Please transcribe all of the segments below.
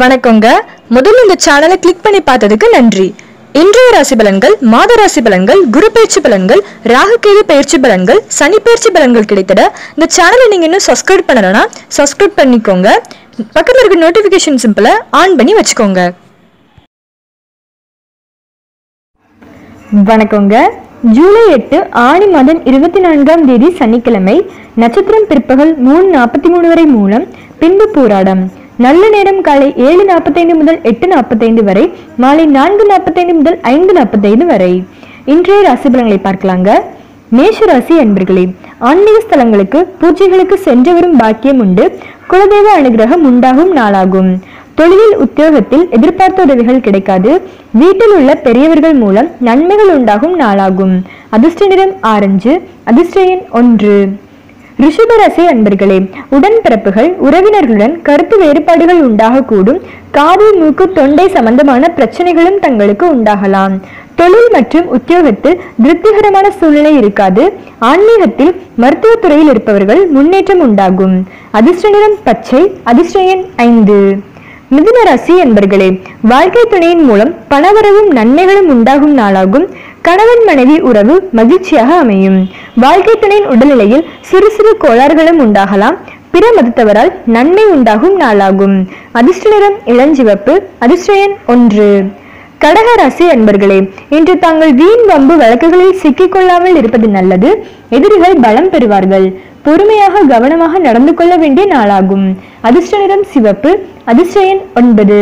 வணக்கங்க. முதல்ல இந்த சேனலை கிளிக் பண்ணி பார்த்ததுக்கு நன்றி. இன்றைய ராசி பலன்கள் மாத ராசி பலன்கள் குரு பயிற்சி பலன்கள் ராகுகேது பயிற்சி பலன்கள் சனி பயிற்சி பலன்கள் கிடைத்திட இந்த சேனலை நீங்க இன்னும் சப்ஸ்கிரைப் பண்ணலனா சப்ஸ்கிரைப் பண்ணிக்கோங்க. பக்கத்துல இருக்க நோட்டிபிகேஷன் சிம்பிளை ஆன் பண்ணி வச்சுக்கோங்க. வணக்கங்க. ஜூலை எட்டு ஆணி மாதம் இருபத்தி நான்காம் தேதி சனிக்கிழமை நட்சத்திரம் பிற்பகல் மூணு நாற்பத்தி மூணு வரை மூலம் பின்பு போராடம். நல்ல நேரம் காலை ஏழு நாற்பத்தைந்து முதல் எட்டு நாற்பத்தைந்து வரை மாலை நான்கு நாற்பத்தைந்து முதல் ஐந்து நாற்பத்தைந்து வரை. இன்றைய ராசி பலன்களை பார்க்கலாங்க. மேஷராசி அன்பர்களே ஆன்மீக ஸ்தலங்களுக்கு பூஜைகளுக்கு சென்று வரும் பாக்கியம் உண்டு. குலதெய்வ அனுகிரகம் உண்டாகும் நாளாகும். தொழிலில் உத்தியோகத்தில் எதிர்பார்த்த உதவிகள் கிடைக்காது. வீட்டில் உள்ள பெரியவர்கள் மூலம் நன்மைகள் உண்டாகும் நாளாகும். அதிர்ஷ்ட நிறம் ஆரஞ்சு அதிர்ஷ்ட எண் ஒன்று. ரிஷபராசி அன்பர்களே உடன்பிறப்புகள் உறவினர்களுடன் கருத்து வேறுபாடுகள் உண்டாகக்கூடும். காது மூக்கு தொண்டை சம்பந்தமான பிரச்சனைகளும் தங்களுக்கு உண்டாகலாம். தொழில் மற்றும் உத்தியோகத்தில் திருப்திகரமான சூழ்நிலை இருக்காது. ஆன்மீகத்தில் மருத்துவத் துறையில் இருப்பவர்கள் முன்னேற்றம் உண்டாகும். அதிர்ஷ்ட நிறம் பச்சை அதிர்ஷ்ட எண் ஐந்து. மிதுன ராசி என்பர்களே வாழ்க்கை துணையின் மூலம் பணவரவும் நன்மைகளும் உண்டாகும் நாளாகும். கணவன் மனைவி உறவு மகிழ்ச்சியாக அமையும். வாழ்க்கை துணையின் உடல்நிலையில் சிறு சிறு கோளாறுகளும் உண்டாகலாம். பிற மதத்தவரால் நன்மை உண்டாகும் நாளாகும். அதிர்ஷ்ட நிறம் இளஞ்சிவப்பு அதிர்ஷ்டயன் ஒன்று. கடக ராசி அன்பர்களே இன்று தாங்கள் வீண் வம்பு வழக்குகளில் சிக்கிக்கொள்ளாமல் இருப்பது நல்லது. எதிரிகள் பலம் பெறுவார்கள். பொறுமையாக கவனமாக நடந்து கொள்ள வேண்டிய நாளாகும். அதிர்ஷ்ட நிறம் சிவப்பு அதிர்ஷ்ட எண் ஒன்பது.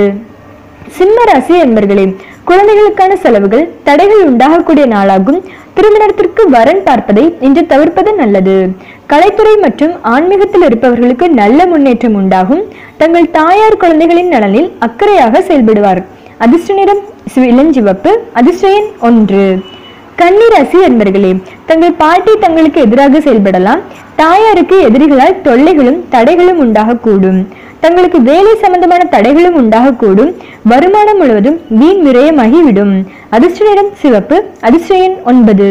சிம்ம ராசி என்பர்களே குழந்தைகளுக்கான செலவுகள் தடைகள் உண்டாகக்கூடிய நாளாகும். திருமணத்திற்கு வரன் பார்ப்பதை இன்று தவிர்ப்பது நல்லது. கலைத்துறை மற்றும் ஆன்மீகத்தில் இருப்பவர்களுக்கு நல்ல முன்னேற்றம் உண்டாகும். தங்கள் தாயார் குழந்தைகளின் நலனில் அக்கறையாக செயல்படுவார். அதிர்ஷ்ட நிறம் இளஞ்சிவப்பு அதிர்ஷ்டன் ஒன்று. கன்னிராசி என்பர்களே தங்கள் பாட்டி தங்களுக்கு எதிராக செயல்படலாம். தாயாருக்கு எதிரிகளால் தொல்லைகளும் தடைகளும் உண்டாகக்கூடும். தங்களுக்கு வேலை சம்பந்தமான தடைகளும் உண்டாகக்கூடும். வருமானம் முழுவதும் வீண் விரயமாகிவிடும். அதிர்ஷ்ட நிறம் சிவப்பு அதிர்ஷ்டயன் ஒன்பது.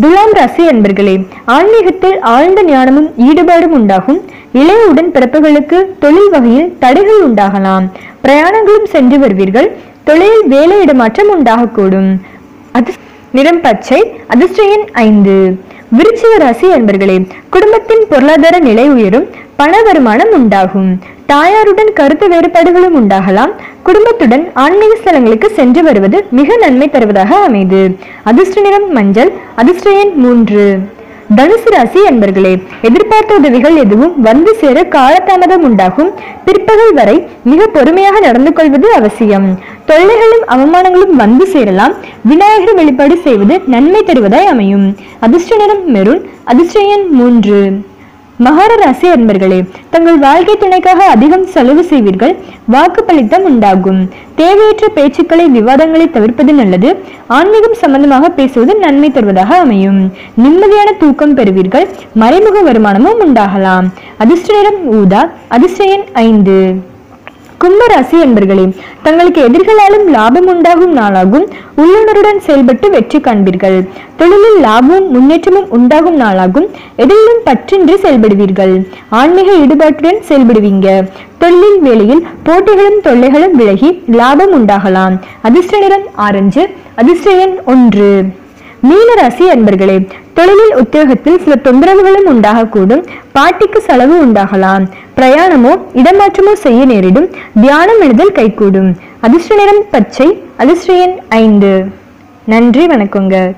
துலாம் ராசி அன்பர்களே ஆன்மீகத்தில் ஆழ்ந்த ஞானமும் ஈடுபாடும் உண்டாகும். இளைய உடன் பிறப்புகளுக்கு தொழில் வகையில் தடைகள் உண்டாகலாம். பிரயாணங்களும் சென்று வருவீர்கள். தொழிலில் வேலை இடமாற்றம் உண்டாகக்கூடும். அது நிறம் பச்சை அதிர்ஷ்ட எண் ஐந்து. விருச்சிக ராசி அன்பர்களே குடும்பத்தின் பொருளாதார நிலை உயரும் பண வருமானம் உண்டாகும். தாயாருடன் கருத்து வேறுபாடுகளும் உண்டாகலாம். குடும்பத்துடன் ஆன்மீக ஸ்தலங்களுக்கு சென்று வருவது மிக நன்மை தருவதாக அமைது. அதிர்ஷ்ட நிறம் மஞ்சள் அதிர்ஷ்ட எண் மூன்று. தனுசு ராசி அன்பர்களே எதிர்பார்த்த உதவிகள் எதுவும் வந்து சேர காலதாமதம் உண்டாகும். பிற்பகல் வரை மிக பொறுமையாக நடந்து கொள்வது அவசியம். தொல்லைகளும் அவமானங்களும் வந்து சேரலாம். விநாயகர் வழிபாடு செய்வது நன்மை தருவதாய் அமையும். அதிர்ஷ்ட நிறம் மெரூன் அதிர்ஷ்ட எண் மூன்று. மகர ராசி அன்பர்களே தங்கள் வாழ்க்கை துணைக்காக அதிகம் செலவு செய்வீர்கள் வாக்குப்பளித்தம் உண்டாகும். தேவையற்ற பேச்சுக்களை விவாதங்களை தவிர்ப்பது நல்லது ஆன்மீகம் சம்பந்தமாக பேசுவது நன்மை தருவதாக அமையும். நிம்மதியான தூக்கம் பெறுவீர்கள் மறைமுக வருமானமும் உண்டாகலாம். அதிர்ஷ்ட நிறம் ஊதா அதிர்ஷ்ட எண் ஐந்து. கும்பராசி என்பர்களே தங்களுக்கு எதிர்களாலும் லாபம் உண்டாகும் நாளாகும். உள்ளுணருடன் செயல்பட்டு வெற்றி காண்பீர்கள். தொழிலில் லாபமும் முன்னேற்றமும் உண்டாகும் நாளாகும். எதிலும் பற்றின்றி செயல்படுவீர்கள். ஆன்மீக ஈடுபாட்டுடன் செயல்படுவீங்க. தொழில் வேலையில் போட்டிகளும் தொல்லைகளும் விலகி லாபம் உண்டாகலாம். அதிர்ஷ்ட நிறம் ஆரஞ்சு அதிர்ஷ்ட எண் ஒன்று. மீனராசி அன்பர்களே தொழிலில் உத்தியோகத்தில் சில தொந்தரவுகளும் உண்டாகக்கூடும். பாட்டிக்கு செலவு உண்டாகலாம். பிரயாணமோ இடமாற்றமோ செய்ய நேரிடும். தியானம் எழுதல் கைகூடும். அதிர்ஷ்ட நிறம் பச்சை அதிர்ஷ்ட எண் ஐந்து. நன்றி வணக்கங்க.